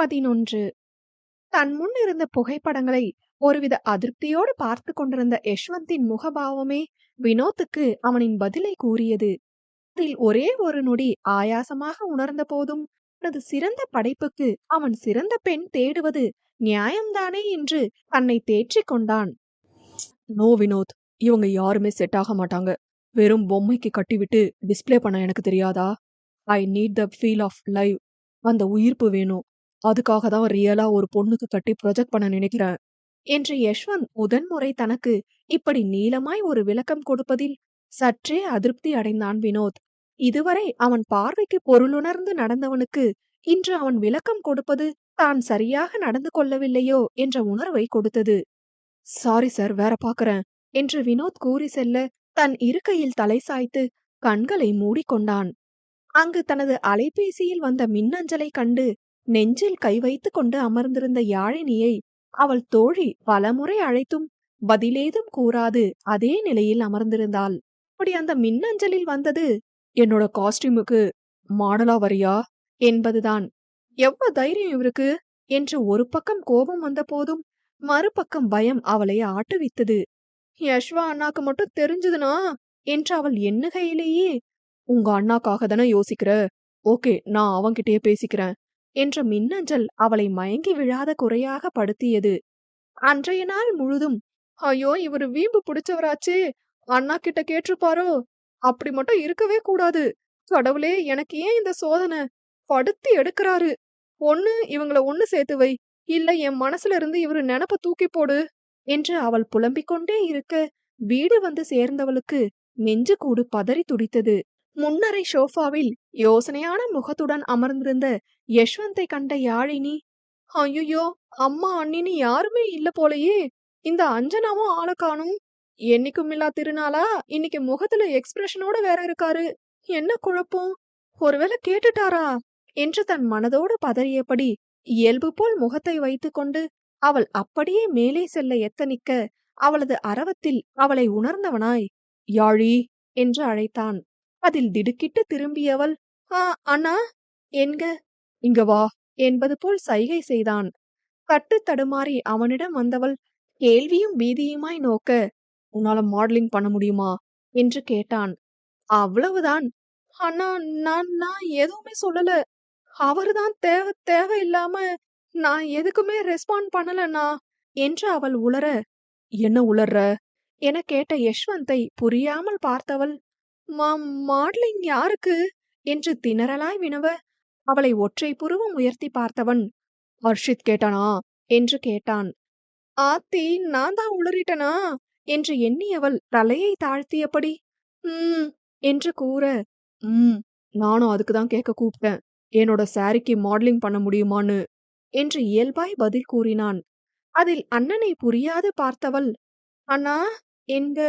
பதினொன்று. தன் முன் இருந்த புகைப்படங்களை ஒருவித அதிருப்தியோடு பார்த்து கொண்டிருந்த யஷ்வந்தின் முகபாவமே வினோத்துக்கு அவனின் பதிலை கூறியது. அதில் ஒரே ஒரு நொடி ஆயாசமாக உணர்ந்த போதும் தனது சிறந்த படைப்புக்கு அவன் சிறந்த பெண் தேடுவது நியாயம்தானே என்று தன்னை தேற்றிக் கொண்டான். நோ வினோத் இவங்க யாருமே செட் ஆக மாட்டாங்க. வெறும் பொம்மைக்கு கட்டிவிட்டு டிஸ்பிளே பண்ண எனக்கு தெரியாதா? I need the feel of live அந்த உயிர்ப்பு வேணும். அதுக்காக தான் ரியலா ஒரு பொண்ணுக்கு கட்டி ப்ரொஜெக்ட் பண்ண நினைக்கிறேன் என்று யஷ்வந்த் முதன்முறை தனக்கு இப்படி நீளமாய் ஒரு விளக்கம் கொடுப்பதில் சற்றே அதிருப்தி அடைந்தான் வினோத். இதுவரை அவன் பார்வைக்கு பொருளுணர்ந்து நடந்தவனுக்கு இன்று அவன் விளக்கம் கொடுப்பது தான் சரியாக நடந்து கொள்ளவில்லையோ என்ற உணர்வை கொடுத்தது. சாரி சார் வேற பாக்குறேன் என்று வினோத் கூறி செல்ல தன் இருக்கையில் தலை சாய்த்து கண்களை மூடிக்கொண்டான். அங்கு தனது அலைபேசியில் வந்த மின்னஞ்சலை கண்டு நெஞ்சில் கை வைத்துக் கொண்டு அமர்ந்திருந்த யாழினியை அவள் தோழி பலமுறை அழைத்தும் பதிலேதும் கூறாது. அதே நிலையில் அமர்ந்திருந்தாள். அப்படி அந்த மின்னஞ்சலில் வந்தது என்னோட காஸ்டியூமுக்கு மாடலா வரியா? என்பதுதான். எவ்வளவு தைரியம் இவருக்கு? என்று ஒரு பக்கம் கோபம் வந்த போதும் மறுபக்கம் பயம் அவளை ஆட்டுவித்தது. யஷ்வா அண்ணாக்கு மட்டும் தெரிஞ்சதுனா? என்று அவள் எண்ணுகையிலேயே உங்க அண்ணாக்காக தானே யோசிக்கிற? ஓகே நான் அவன்கிட்டயே பேசிக்கிறேன். என்ற மின்னஞ்சல் அவளை மயங்கி விழாத குறையாக படுத்தியது. அன்றைய நாள் முழுதும் ஐயோ இவரு வீம்பு பிடிச்சவராச்சே அண்ணா கிட்ட கேட்டிருப்பாரோ? அப்படி மட்டும் இருக்கவே கூடாது. கடவுளே எனக்கு ஏன் இந்த சோதனை? படுத்தி எடுக்கிறாரு. ஒண்ணு இவங்கள ஒன்னு சேர்த்து வை. இல்ல என் மனசுல இருந்து இவரு நினப்ப தூக்கி போடு என்று அவள் புலம்பிக் கொண்டே இருக்க வீடு வந்து சேர்ந்தவளுக்கு நெஞ்சு கூடு பதறி துடித்தது. முன்னரை சோஃபாவில் யோசனையான முகத்துடன் அமர்ந்திருந்த யஷ்வந்தை கண்ட யாழினி ஐயோ அம்மா அண்ணின்னு யாருமே இல்ல போலயே! இந்த அஞ்சனாவும் ஆள காணும் என்னைக்கும் இல்லா திருநாளா? இன்னைக்கு முகத்துல எக்ஸ்பிரஷனோட வேற இருக்காரு! என்ன குழப்பம்? ஒருவேளை கேட்டுட்டாரா? என்று தன் மனதோடு பதறியபடி இயல்பு போல் முகத்தை வைத்துக்கொண்டு அவள் அப்படியே மேலே செல்ல எத்தனிக்க அவளது அரவத்தில் அவளை உணர்ந்தவனாய் யாழி என்று அழைத்தான். அதில் திடுக்கிட்டு திரும்பியவள் ஆ அண்ணா என்க? இங்க வா என்பது போல் சைகை செய்தான். கட்டு தடுமாறி அவனிடம் வந்தவள் கேள்வியும் பீதியுமாய் நோக்க உன்னால மாடலிங் பண்ண முடியுமா? என்று கேட்டான். அவ்வளவுதான். அண்ணா நான் நான் எதுவுமே சொல்லல. அவர்தான் தேவை தேவையில்லாம நான் எதுக்குமே ரெஸ்பாண்ட் பண்ணலண்ணா என்று அவள் உளர என்ன உளர்ற? என கேட்ட யஷ்வந்தை புரியாமல் பார்த்தவள் மா மாடலிங் யாருக்கு? என்று திணறலாய் வினவ அவளை ஒற்றை புருவம் உயர்த்தி பார்த்தவன் ஹர்ஷித் கேட்டானா? என்று கேட்டான். ஆத்தி நான் தான் உளறிட்டனா? என்று எண்ணியவள் தலையை தாழ்த்தியபடி ம் என்று கூற ம் நானும் அதுக்கு தான் கேட்க கூப்பிட்டேன். என்னோட சாரிக்கு மாடலிங் பண்ண முடியுமான்னு? என்று இயல்பாய் பதில் கூறினான். அதில் அண்ணனை புரியாது பார்த்தவள் அண்ணா என்க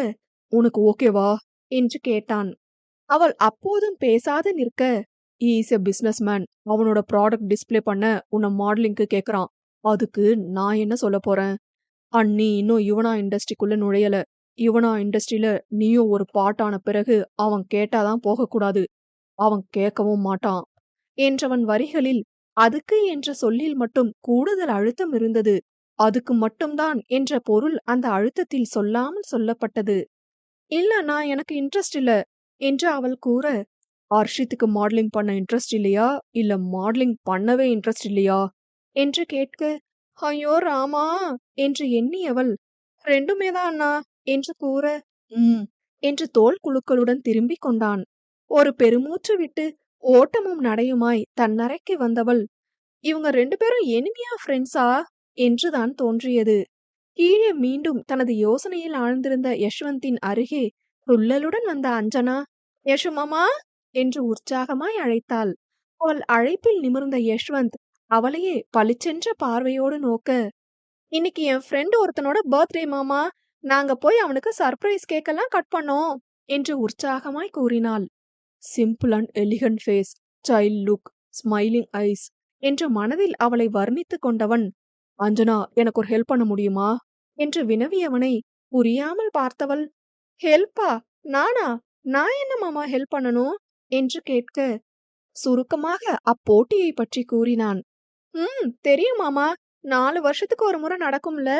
உனக்கு ஓகேவா? என்று கேட்டான். அவள் அப்போதும் பேசாது நிற்க இஸ் எ பிஸ்னஸ் மேன் அவனோட ப்ராடக்ட் டிஸ்ப்ளே பண்ண உன்னை மாடலிங்க்கு கேட்குறான் அதுக்கு நான் என்ன சொல்ல போறேன்? அண்ணி இன்னும் யுவனா இண்டஸ்ட்ரிக்குள்ள நுழையல. யுவனா இண்டஸ்ட்ரியில நீயும் ஒரு பாட்டான பிறகு அவன் கேட்டாதான் போகக்கூடாது. அவன் கேட்கவும் மாட்டான். என்றவன் வரிகளில் அதுக்கு என்ற சொல்லில் மட்டும் கூடுதல் அழுத்தம் இருந்தது. அதுக்கு மட்டும்தான் என்ற பொருள் அந்த அழுத்தத்தில் சொல்லாமல் சொல்லப்பட்டது. இல்ல நான் எனக்கு இன்ட்ரெஸ்ட் இல்ல என்று அவள் கூற ஹர்ஷித்துக்கு மாடலிங் பண்ண இன்ட்ரெஸ்ட் இல்லையா? இல்ல மாடலிங் பண்ணவே இன்ட்ரெஸ்ட் இல்லையா? என்று கேட்க ஐயோ ராமா என்று எண்ணியவள் ரெண்டுமே தான் அண்ணா என்று கூற ம் என்று தோல் குழுக்களுடன் திரும்பிக் கொண்டான். ஒரு பெருமூச்சு விட்டு ஓட்டமும் நடையுமாய் தன்னறைக்கு வந்தவள் இவங்க ரெண்டு பேரும் எனிமியா ஃப்ரெண்ட்ஸா என்றுதான் தோன்றியது. கீழே மீண்டும் தனது யோசனையில் ஆழ்ந்திருந்த யஷ்வந்தின் அருகே துள்ளலுடன் வந்த அஞ்சனா யசுமாமா என்று உற்சாகமாய் அழைத்தாள். அவள் அழைப்பில் நிமிர்ந்த யஷ்வந்த் அவளையே பளிச்சென்ற பார்வையோடு நோக்க இன்னைக்கு என் ஃப்ரெண்ட் ஒருத்தனோட பர்த்டே மாமா. நாங்க போய் அவனுக்கு சர்ப்ரைஸ் கேக்கெல்லாம் கட் பண்ணோம் என்று உற்சாகமாய் கூறினாள். Simple and elegant face child look smiling eyes என்று மனதில் அவளை வர்ணித்துக் கொண்டவன் அஞ்சனா எனக்கு ஒரு ஹெல்ப் பண்ண முடியுமா? என்று வினவியவனை புரியாமல் பார்த்தவள் ஹெல்ப்பா நானா? நான் என்ன மாமா ஹெல்ப் பண்ணணும்? என்று கேட்க சுருக்கமாக அப்போட்டியை பற்றி கூறினான். ம் தெரியும் மாமா. நாலு வருஷத்துக்கு ஒரு முறை நடக்கும்ல.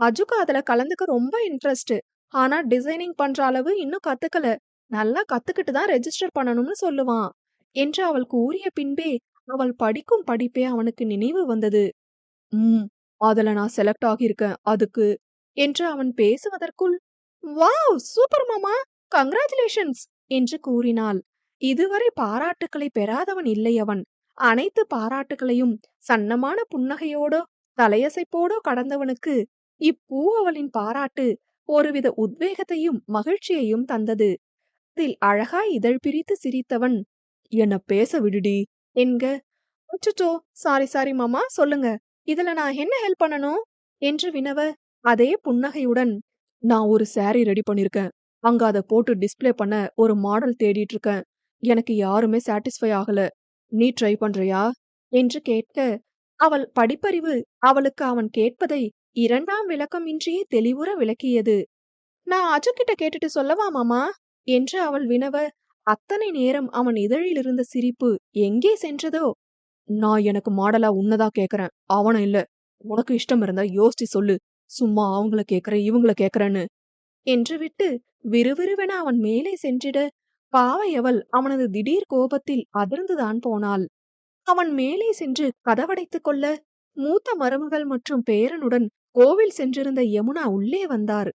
அஜுக்கு அதுல கலந்துக்க ரொம்ப இன்ட்ரெஸ்ட் ஆனா டிசைனிங் பண்ற அளவு இன்னும் கத்துக்கல. நல்லா கத்துக்கிட்டு தான் ரெஜிஸ்டர் பண்ணணும்னு சொல்லுவான் என்று அவள் கூறிய பின்பே அவள் படிக்கும் படிப்பே அவனுக்கு நினைவு வந்தது. ம் அதுல நான் செலக்ட் ஆகியிருக்கேன். அதுக்கு என்று அவன் பேசுவதற்குள் வாவ்! சூப்பர் மாமா! கங்க்ராச்சுலேஷன்ஸ்! என்று கூறினாள். இதுவரை பாராட்டுக்களை பெறாதவன் இல்லை அவன். அனைத்து பாராட்டுகளையும் சன்னமான புன்னகையோடோ தலையசைப்போடோ கடந்தவனுக்கு இப்பூ அவளின் பாராட்டு ஒருவித உத்வேகத்தையும் மகிழ்ச்சியையும் தந்தது. அதில் அழகாய் இதழ் பிரித்து சிரித்தவன் என்ன பேச விடுடி என்க. முச்சுட்டோ சாரி சாரி மாமா! சொல்லுங்க. இதுல நான் என்ன ஹெல்ப் பண்ணணும்? என்று வினவ அதே புன்னகையுடன் நான் ஒரு saree ரெடி பண்ணிருக்கேன். அங்க அதை போட்டு டிஸ்ப்ளே பண்ண ஒரு மாடல் தேடிட்டு இருக்கேன் எனக்கு யாருமே சாட்டிஸ்ஃபை ஆகல. நீ ட்ரை பண்றியா? என்று கேட்க அவள் படிப்பறிவு அவளுக்கு அவன் கேட்பதை இரண்டாம் விளக்கமின்றியே தெளிவுற விளக்கியது. நான் அஜுக்கிட்ட கேட்டுட்டு சொல்லவா மாமா? என்று அவள் வினவ அத்தனை நேரம் அவன் இதழில் இருந்த சிரிப்பு எங்கே சென்றதோ? நான் எனக்கு மாடலா உன்னதா கேக்குறேன். அவன இல்ல. உனக்கு இஷ்டம் இருந்தா யோசிச்சு சொல்லு. சும்மா அவங்கள கேக்குறேன் இவங்கள கேக்குறேன்னு என்று விட்டு விறுவிறுவென அவன் மேலே சென்றிட பாவையவள் அவனது திடீர் கோபத்தில் அதிர்ந்துதான் போனாள். அவன் மேலே சென்று கதவடைத்துக் கொள்ள மூத்த மருமகள் மற்றும் பேரனுடன் கோவில் சென்றிருந்த யமுனா உள்ளே வந்தார்.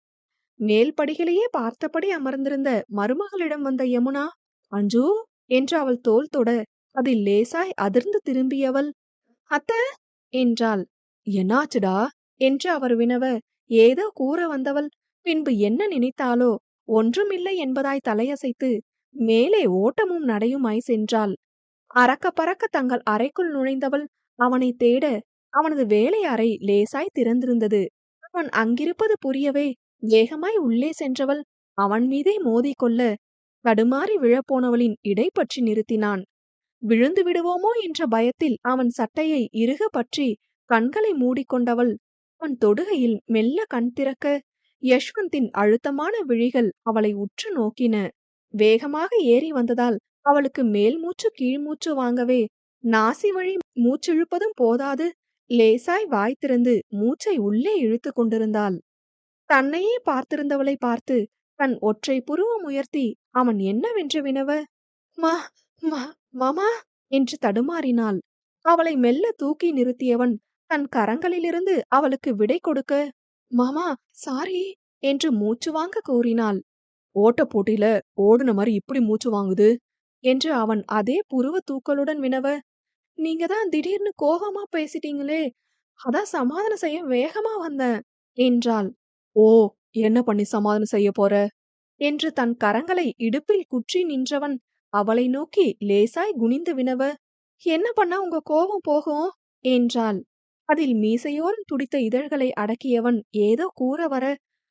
மேல் படிகளையே பார்த்தபடி அமர்ந்திருந்த மருமகளிடம் வந்த யமுனா அஞ்சு என்று அவள் தோல் தொட அதில் லேசாய் அதிர்ந்து திரும்பியவள் அத்த என்றாள். என்னாச்சுடா? என்று அவர் வினவ ஏதோ கூற வந்தவள். பின்பு என்ன நினைத்தாளோ ஒன்றுமில்லை என்பதாய் தலையசைத்து மேலே ஓட்டமும் நடையுமாய் சென்றாள். அறக்க பறக்க தங்கள் அறைக்குள் நுழைந்தவள் அவனை தேட அவனது வேலை அறை லேசாய் திறந்திருந்தது. அவன் அங்கிருப்பது புரியவே வேகமாய் உள்ளே சென்றவள் அவன் மீதே மோதிக்கொள்ள தடுமாறி விழப்போனவளின் இடை பற்றி நிறுத்தினான். விழுந்து விடுவோமோ என்ற பயத்தில் அவன் சட்டையை இறுக பற்றி கண்களை மூடிக்கொண்டவள் அவன் தொடுகையில் மெல்ல கண் திறக்க யஷ்வந்தின் அழுத்தமான விழிகள் அவளை உற்று நோக்கின. வேகமாக ஏறி வந்ததால் அவளுக்கு மேல் மூச்சு கீழ் மூச்சு வாங்கவே நாசி வழி மூச்சிழுப்பதும் போதாது. லேசாய் வாய் திறந்து மூச்சை உள்ளே இழுத்து கொண்டிருந்தாள். தன்னையே பார்த்திருந்தவளை பார்த்து தன் ஒற்றை புருவம் உயர்த்தி அவன் என்னவென்று வினவ? மா மா மாமா என்று தடுமாறினாள். அவளை மெல்ல தூக்கி நிறுத்தியவன் தன் கரங்களிலிருந்து அவளுக்கு விடை கொடுக்க மாமா சாரி என்று மூச்சு வாங்க கூறினாள். ஓட்ட போட்டியில ஓடுன மாதிரி இப்படி மூச்சு வாங்குது என்று அவன் அதே புருவ தூக்கலுடன் வினவ நீங்க தான் திடீர்னு கோபமா பேசிட்டீங்களே அதான் சமாதானம் செய்ய வேகமா வந்தேன் என்றாள். ஓ என்ன பண்ணி சமாதானம் செய்ய போற? என்று தன் கரங்களை இடுப்பில் குற்றி நின்றவன் அவளை நோக்கி லேசாய் குனிந்து வினவ என்ன பண்ணா உங்க கோபம் போகும்? என்றாள். அதில் மீசையோரம் துடித்த இதழ்களை அடக்கியவன் ஏதோ கூற வர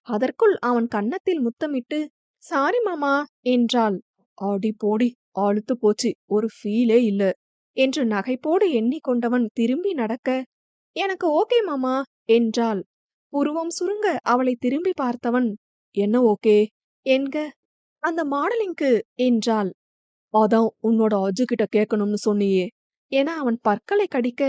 அதற்குள் அவன் கன்னத்தில் முத்தமிட்டு சாரி மாமா என்றாள். ஆடி போடி அழுத்து போச்சு. ஒரு ஃபீலே இல்ல என்று நகைப்போடு எண்ணிக்கொண்டவன் திரும்பி நடக்க எனக்கு ஓகே மாமா என்றாள். புருவம் சுருங்க அவளை திரும்பி பார்த்தவன் என்ன ஓகே? என்க அந்த மாடலிங்க்கு என்றாள். அதான் உன்னோட அஜு கிட்ட கேட்கணும்னு சொன்னியே என அவன் பற்களை கடிக்க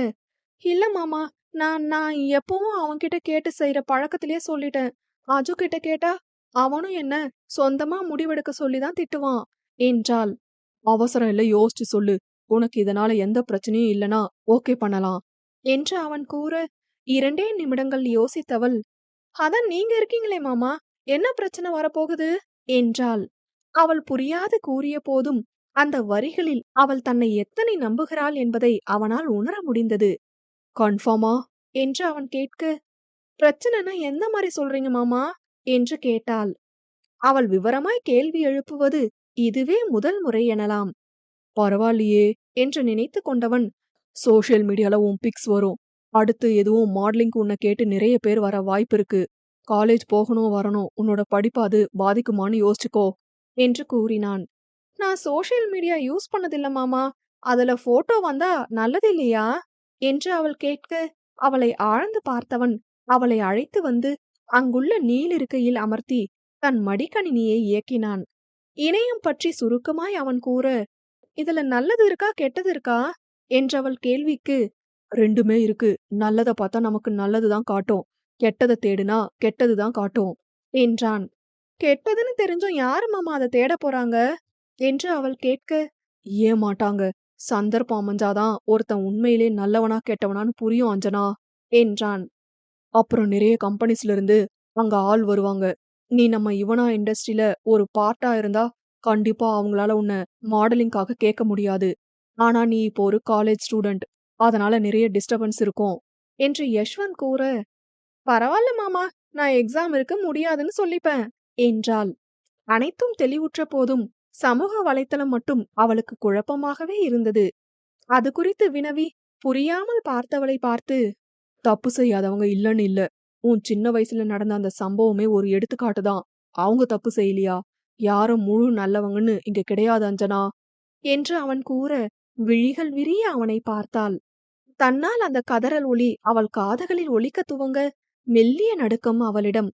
இல்ல மாமா நான் நான் எப்பவும் அவன்கிட்ட கேட்டு செய்யற பழக்கத்திலேயே சொல்லிட்டேன். அஜு கிட்ட கேட்டா அவனும் என்ன சொந்தமா முடிவெடுக்க சொல்லிதான் திட்டுவான் என்றாள். அவசரம் இல்ல யோசிச்சு சொல்லு. உனக்கு இதனால எந்த பிரச்சனையும் இல்லனா ஓகே பண்ணலாம் என்று அவன் கூற இரண்டே நிமிடங்கள் யோசித்தவள் அதான் நீங்க இருக்கீங்களே மாமா என்ன பிரச்சனை வரப்போகுது? என்றாள். அவள் புரியாது கூறிய போதும் அந்த வரிகளில் அவள் தன்னை எத்தனை நம்புகிறாள் என்பதை அவனால் உணர முடிந்தது. கன்ஃபார்மா என்று அவன் கேட்க பிரச்சனைனா எந்த மாதிரி சொல்றீங்க மாமா? என்று கேட்டாள். அவள் விவரமாய் கேள்வி எழுப்புவது இதுவே முதல் முறை எனலாம். பரவாயில்லையே என்று நினைத்து கொண்டவன் சோஷியல் மீடியால உன் பிக்ஸ் வரும். அடுத்து எதுவும் மாடலிங்க்கு உன்னை கேட்டு நிறைய பேர் வர வாய்ப்பு இருக்கு. காலேஜ் போகணும் வரணும். உன்னோட படிப்பு அது பாதிக்குமான்னு யோசிச்சுக்கோ என்று கூறினான். நான் சோஷியல் மீடியா யூஸ் பண்ணதில்ல மாமா. அதுல போட்டோ வந்தா நல்லது இல்லையா? என்று அவள் கேட்க அவளை ஆழ்ந்து பார்த்தவன் அவளை அழைத்து வந்து அங்குள்ள நீலிருக்கையில் அமர்த்தி தன் மடிக்கணினியை இயக்கினான். இணையம் பற்றி சுருக்கமாய் அவன் கூற இதுல நல்லது இருக்கா கெட்டது இருக்கா? என்றவள் கேள்விக்கு ரெண்டுமே இருக்கு. நல்லதை பார்த்தா நமக்கு நல்லதுதான் காட்டும். கெட்டதை தேடுனா கெட்டதுதான் காட்டும். என்றான். கெட்டதுன்னு தெரிஞ்சும் யாரு மாமா அதை தேட போறாங்க? என்று அவள் கேட்க ஏமாட்டாங்க. மாட்டாங்க சந்தர்ப்பம் அமைஞ்சாதான் ஒருத்தன் உண்மையிலே நல்லவனா கெட்டவனான்னு புரியும் அஞ்சனா என்றான். அப்புறம் நிறைய கம்பெனிஸ்ல இருந்து அங்க ஆள் வருவாங்க. நீ நம்ம இவனா இண்டஸ்ட்ரியில ஒரு பார்ட்டா இருந்தா கண்டிப்பா அவங்களால உன்னை மாடலிங்காக கேட்க முடியாது. ஆனா நீ இப்போ ஒரு காலேஜ் ஸ்டூடெண்ட். அதனால நிறைய டிஸ்டர்பன்ஸ் இருக்கும் என்று யஷ்வந்த் கூற பரவாயில்ல மாமா நான் எக்ஸாம் இருக்க முடியாதுன்னு சொல்லிப்பேன் என்றாள். அனைத்தும் தெளிவுற்ற போதும் சமூக வலைத்தளம் மட்டும் அவளுக்கு குழப்பமாகவே இருந்தது. அது குறித்து வினவி புரியாமல் பார்த்தவளை பார்த்து தப்பு செய்யாதவங்க இல்லன்னு இல்ல. உன் சின்ன வயசுல நடந்த அந்த சம்பவமே ஒரு எடுத்துக்காட்டு தான். அவங்க தப்பு செய்யலையா? யாரும் முழு நல்லவங்கன்னு இங்க கிடையாது அஞ்சனா என்று அவன் கூற விழிகள் விரிய அவனை பார்த்தாள். தன்னால் அந்த கதறல் ஒளி அவள் காதுகளில் ஒலிக்க துவங்க மெல்லிய நடுக்கம் அவளிடம்.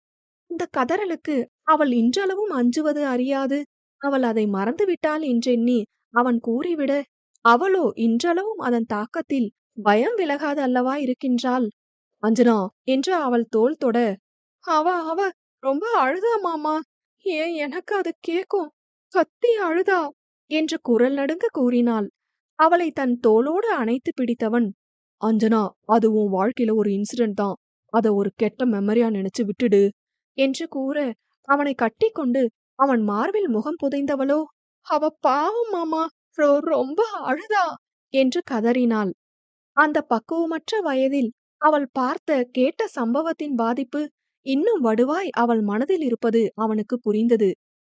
இந்த கதறலுக்கு அவள் இன்றளவும் அஞ்சுவது அறியாது. அவள் அதை மறந்துவிட்டாள் என்றெண்ணி அவன் கூறிவிட அவளோ இன்றளவும் அதன் தாக்கத்தில் பயம் விலகாது அல்லவா இருக்கின்றாள்? அஞ்சனா என்று அவள் தோல் தொட அவ அவ ரொம்ப அழுதா மாமா ஏன் எனக்கு அது கேக்கும்? கத்தி அழுதா? என்று குரல் நடுங்க கூறினாள். அவளை தன் தோளோடு அணைத்து பிடித்தவன் அஞ்சனா அது உன் வாழ்க்கையில ஒரு இன்சிடென்ட் தான். அத ஒரு கெட்ட மெமரியா நினைச்சு விட்டுடு என்று கூற அவனை கட்டிக்கொண்டு அவன் மார்பில் முகம் புதைந்தவளோ? அவ பாவம் மாமா. ரொம்ப அழுதா என்று கதறினாள். அந்த பக்குவமற்ற வயதில் அவள் பார்த்த கேட்ட சம்பவத்தின் பாதிப்பு இன்னும் வடுவாய் அவள் மனதில் இருப்பது அவனுக்கு புரிந்தது.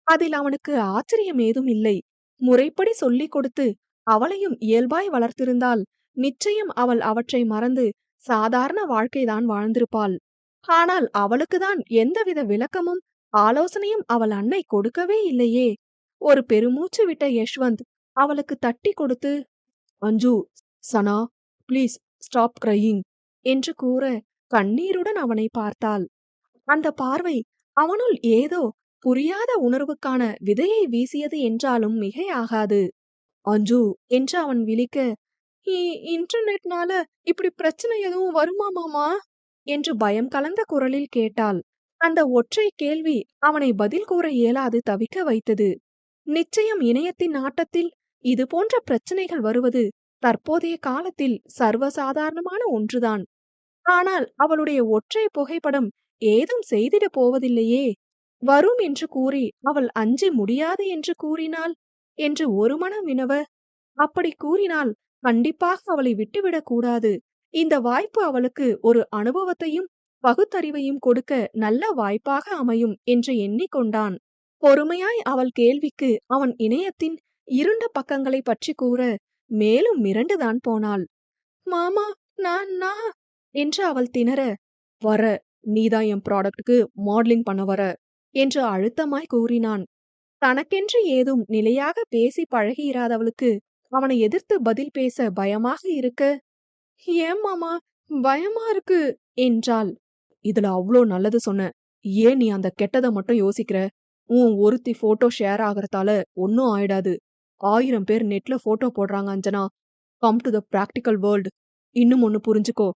அதில் அவனுக்கு ஆச்சரியம் ஏதும் இல்லை. முறைப்படி சொல்லிக் கொடுத்து அவளையும் இயல்பாய் வளர்த்திருந்தால் நிச்சயம் அவள் அவற்றை மறந்து சாதாரண வாழ்க்கைதான் வாழ்ந்திருப்பாள். ஆனால் அவளுக்குதான் எந்தவித விளக்கமும் ஆலோசனையும் அவள் அன்னை கொடுக்கவே இல்லையே. ஒரு பெருமூச்சு விட்ட யஷ்வந்த் அவளுக்கு தட்டி கொடுத்து அஞ்சு சனா ப்ளீஸ் ஸ்டாப் கிரையிங் என்று கூற கண்ணீருடன் அவனை பார்த்தாள். அந்த பார்வை அவனுள் ஏதோ புரியாத உணர்வுக்கான விதையை வீசியது என்றாலும் மிகையாகாது. அஞ்சு என்று அவன் விழிக்க இன்டர்நெட்னால இப்படி பிரச்சனை எதுவும் வருமா மாமா? என்று பயம் கலந்த குரலில் கேட்டாள். அந்த ஒற்றை கேள்வி அவனை பதில் கூற இயலாது தவிக்க வைத்தது. நிச்சயம் இணையத்தின் ஆட்டத்தில் இது போன்ற பிரச்சனைகள் வருவது தற்போதைய காலத்தில் சர்வசாதாரணமான ஒன்றுதான். ஆனால் அவளுடைய ஒற்றை புகைப்படம் ஏதும் செய்திடப் போவதில்லையே. வரும் என்று கூறி அவள் அஞ்சி முடியாது என்று கூறினாள் என்று ஒரு மனம் வினவ அப்படி கூறினால் கண்டிப்பாக அவளை விட்டுவிடக் கூடாது. இந்த வாய்ப்பு அவளுக்கு ஒரு அனுபவத்தையும் பகுத்தறிவையும் கொடுக்க நல்ல வாய்ப்பாக அமையும் என்று எண்ணிக்கொண்டான். பொறுமையாய் அவள் கேள்விக்கு அவன் இணையத்தின் இருண்ட பக்கங்களை பற்றி கூற மேலும் மிரண்டுதான் போனாள். மாமா நான் நான் என்று அவள் திணற. வர நீதான் என் ப்ராடக்டுக்கு மாடலிங் பண்ண வர என்று அழுத்தமாய் கூறினான். தனக்கென்று ஏதும் நிலையாக பேசி பழகியிராதவளுக்கு அவனை எதிர்த்து பதில் பேச பயமாக இருக்க? ஏன் மாமா பயமா இருக்கு என்றாள். இதுல அவ்ளோ நல்லது சொன்ன. ஏன் நீ அந்த கெட்டதை மட்டும் யோசிக்கிற? உன் ஒருத்தி போட்டோ ஷேர் ஆகிறதால ஒன்னும் ஆயிடாது. ஆயிரம் பேர் நெட்ல போட்டோ போடுறாங்க Anjana. Come to the practical world இன்னும் ஒன்று புரிஞ்சுக்கோ.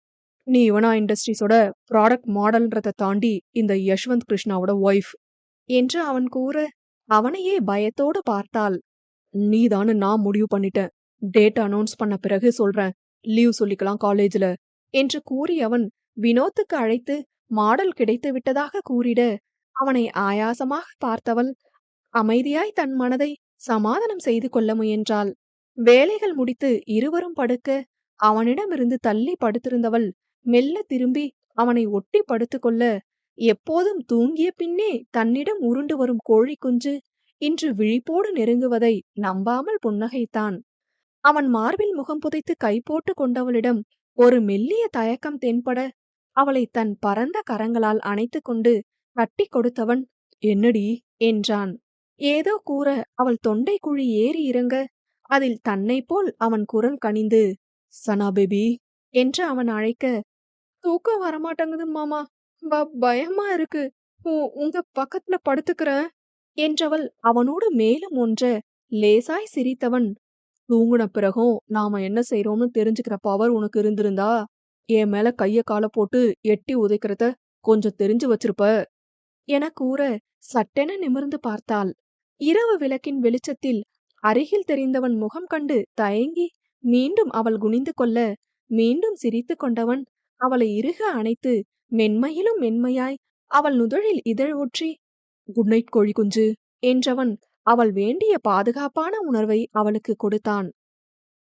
நீ யுவனா இண்டஸ்ட்ரீஸோட ப்ராடக்ட் மாடல்ன்றதை தாண்டி இந்த யஷ்வந்த் கிருஷ்ணாவோட ஒய்ஃப் என்று அவன் கூற அவனையே பயத்தோடு பார்த்தாள். நீதான்னு நான் முடிவு பண்ணிட்டேன். டேட் அனௌன்ஸ் பண்ண பிறகு சொல்றேன். லீவ் சொல்லிக்கலாம் காலேஜ்ல என்று கூறி அவன் வினோத்துக்கு அழைத்து மாடல் கிடைத்துவிட்டதாக கூறிட. அவனை ஆயாசமாக பார்த்தவள் அமைதியாய் தன் மனதை சமாதானம் செய்து கொள்ள முயன்றாள். வேலைகள் முடித்து இருவரும் படுக்க அவனிடமிருந்து தள்ளி படுத்திருந்தவள் மெல்ல திரும்பி அவனை ஒட்டி படுத்துக்கொள்ள எப்போதும் தூங்கிய பின்னே தன்னிடம் உருண்டு வரும் கோழி குஞ்சு இன்று விழிப்போடு நெருங்குவதை நம்பாமல் புன்னகைத்தான். அவன் மார்பில் முகம் புதைத்து கை போட்டு கொண்டவளிடம் ஒரு மெல்லிய தயக்கம் தென்பட அவளை தன் பரந்த கரங்களால் அணைத்துக் கொண்டு கட்டி கொடுத்தவன் என்னடி? என்றான். ஏதோ கூற அவள் தொண்டை குழி ஏறி இறங்க அதில் தன்னை போல் அவன் குரல் கனிந்து சனா பேபி என்று அவன் அழைக்க தூக்கம் வரமாட்டேங்குது மாமா. ப பயமா இருக்கு. உ- உங்க பக்கத்துல படுத்துக்கிறேன் என்றவள் அவனோடு மேலும் ஒன்ற லேசாய் சிரித்தவன் தூங்குன பிறகும் நாம என்ன செய்றோம்னு தெரிஞ்சுக்கிற பவர் உனக்கு இருந்திருந்தா என் மேல கைய கால போட்டு எட்டி உதைக்கிறத கொஞ்சம் தெரிஞ்சு வச்சிருப்ப. என கூற சட்டென நிமிர்ந்து பார்த்தாள். இரவு விளக்கின் வெளிச்சத்தில் அருகில் தெரிந்தவன் முகம் கண்டு தயங்கி மீண்டும் அவள் குனிந்து கொள்ள மீண்டும் சிரித்துக் கொண்டவன் அவளை இறுக அணைத்து மென்மையிலும் மென்மையாய் அவள் நுதழில் இதழ் ஒற்றி குட் நைட் கோழி குஞ்சு என்றவன் அவள் வேண்டிய பாதுகாப்பான உணர்வை அவளுக்கு கொடுத்தான்.